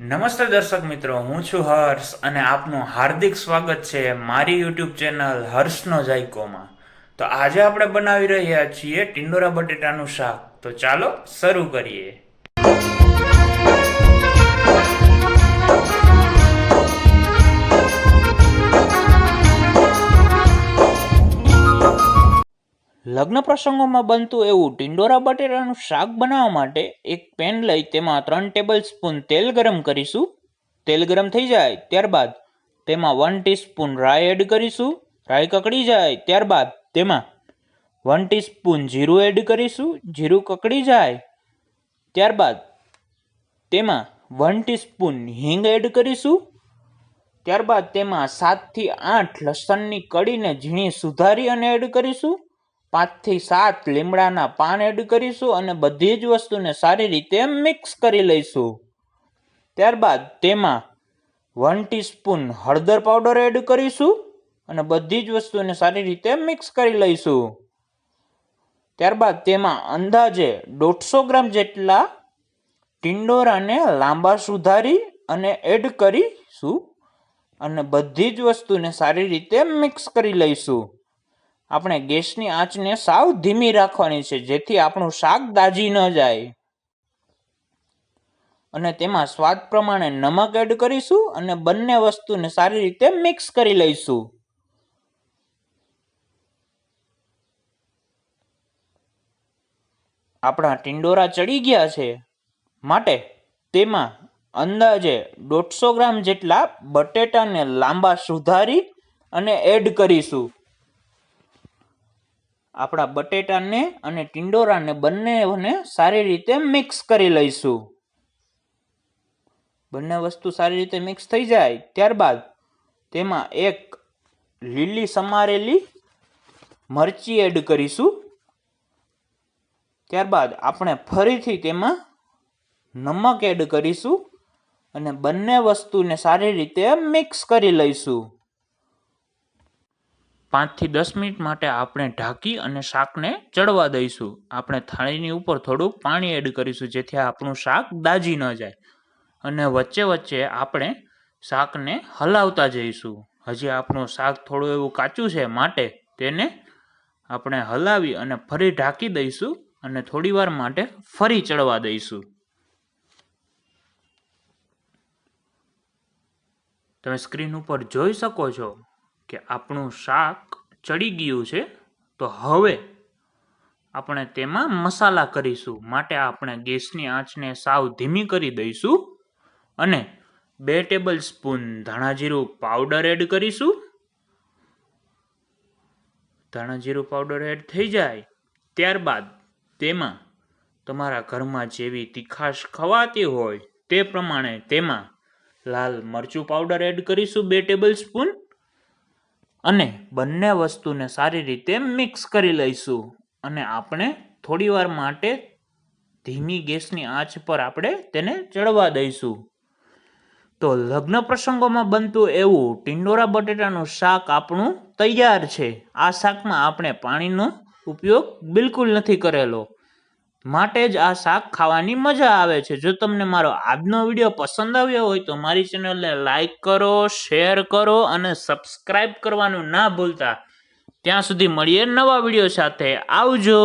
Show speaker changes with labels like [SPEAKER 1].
[SPEAKER 1] નમસ્તે દર્શક મિત્રો, હું છું હર્ષ અને આપનું હાર્દિક સ્વાગત છે મારી યુટ્યુબ ચેનલ હર્ષનો જાયકોમાં. તો આજે આપણે બનાવી રહ્યા છીએ ટિંડોરા બટેટાનું શાક. તો ચાલો શરૂ કરીએ. લગ્ન પ્રસંગોમાં બનતું એવું ટિંડોરા બટેટાનું શાક બનાવવા માટે એક પેન લઈ તેમાં ત્રણ ટેબલ સ્પૂન તેલ ગરમ કરીશું. તેલ ગરમ થઈ જાય ત્યારબાદ તેમાં વન ટીસ્પૂન રાઈ એડ કરીશું. રાઈ કકડી જાય ત્યારબાદ તેમાં વન ટીસ્પૂન જીરું એડ કરીશું. જીરું કકડી જાય ત્યારબાદ તેમાં વન ટીસ્પૂન હિંગ એડ કરીશું. ત્યારબાદ તેમાં સાતથી આઠ લસણની કડીને ઝીણી સુધારી અને એડ કરીશું. પાંચથી સાત લીમડાના પાન એડ કરીશું અને બધી જ વસ્તુને સારી રીતે મિક્સ કરી લઈશું. ત્યારબાદ તેમાં વન ટીસ્પૂન હળદર પાવડર એડ કરીશું અને બધી જ વસ્તુને સારી રીતે મિક્સ કરી લઈશું. ત્યારબાદ તેમાં અંદાજે દોઢસો ગ્રામ જેટલા ટિંડોરાને લાંબા સુધારી અને એડ કરીશું અને બધી જ વસ્તુને સારી રીતે મિક્સ કરી લઈશું. આપણે ગેસની આંચને સાવ ધીમી રાખવાની છે, જેથી આપણું શાક દાજી ન જાય. અને તેમાં સ્વાદ પ્રમાણે નમક એડ કરીશું અને બંને વસ્તુને સારી રીતે મિક્સ કરી લઈશું. આપણા ટિંડોરા ચડી ગયા છે. માટે તેમાં અંદાજે દોઢસો ગ્રામ જેટલા બટેટાને લાંબા સુધારી અને એડ કરીશું. આપણા બટેટાને અને ટિંડોરાને બંનેને સારી રીતે મિક્સ કરી લઈશું. બંને વસ્તુ સારી રીતે મિક્સ થઈ જાય ત્યારબાદ તેમાં એક લીલી સમારેલી મરચી એડ કરીશું. ત્યારબાદ આપણે ફરીથી તેમાં નમક એડ કરીશું અને બંને વસ્તુને સારી રીતે મિક્સ કરી લઈશું. પાંચથી દસ મિનિટ માટે આપણે ઢાંકી અને શાકને ચડવા દઈશું. આપણે થાળીની ઉપર થોડુંક પાણી એડ કરીશું જેથી આપણું શાક દાજી ન જાય. અને વચ્ચે વચ્ચે આપણે શાકને હલાવતા જઈશું. હજી આપણું શાક થોડું એવું કાચું છે માટે તેને આપણે હલાવી અને ફરી ઢાંકી દઈશું અને થોડીવાર માટે ફરી ચડવા દઈશું. તમે સ્ક્રીન ઉપર જોઈ શકો છો કે આપણું શાક ચડી ગયું છે, તો હવે આપણે તેમાં મસાલા કરીશું. માટે આપણે ગેસની આંચને સાવ ધીમી કરી દઈશું અને બે ટેબલ સ્પૂન ધાણાજીરું પાવડર એડ કરીશું. ધાણાજીરું પાવડર એડ થઈ જાય ત્યારબાદ તેમાં તમારા ઘરમાં જેવી તીખાશ ખવાતી હોય તે પ્રમાણે તેમાં લાલ મરચું પાવડર એડ કરીશું બે ટેબલ સ્પૂન. અને બંને વસ્તુને સારી રીતે મિક્સ કરી લઈશું. અને આપણે થોડીવાર માટે ધીમી ગેસની આંચ પર આપણે તેને ચડવા દઈશું. તો લગ્ન પ્રસંગોમાં બનતું એવું ટિંડોરા બટેટાનું શાક આપણું તૈયાર છે. આ શાકમાં આપણે પાણીનો ઉપયોગ બિલકુલ નથી કરેલો. માટે જ આ શાક ખાવાની મજા આવે છે. જો તમને મારો આજનો વીડિયો પસંદ આવ્યો હોય તો મારી ચેનલને લાઈક કરો, શેર કરો અને સબસ્ક્રાઈબ કરવાનું ના ભૂલતા. ત્યાં સુધી મળીએ નવા વીડિયો સાથે. આવજો!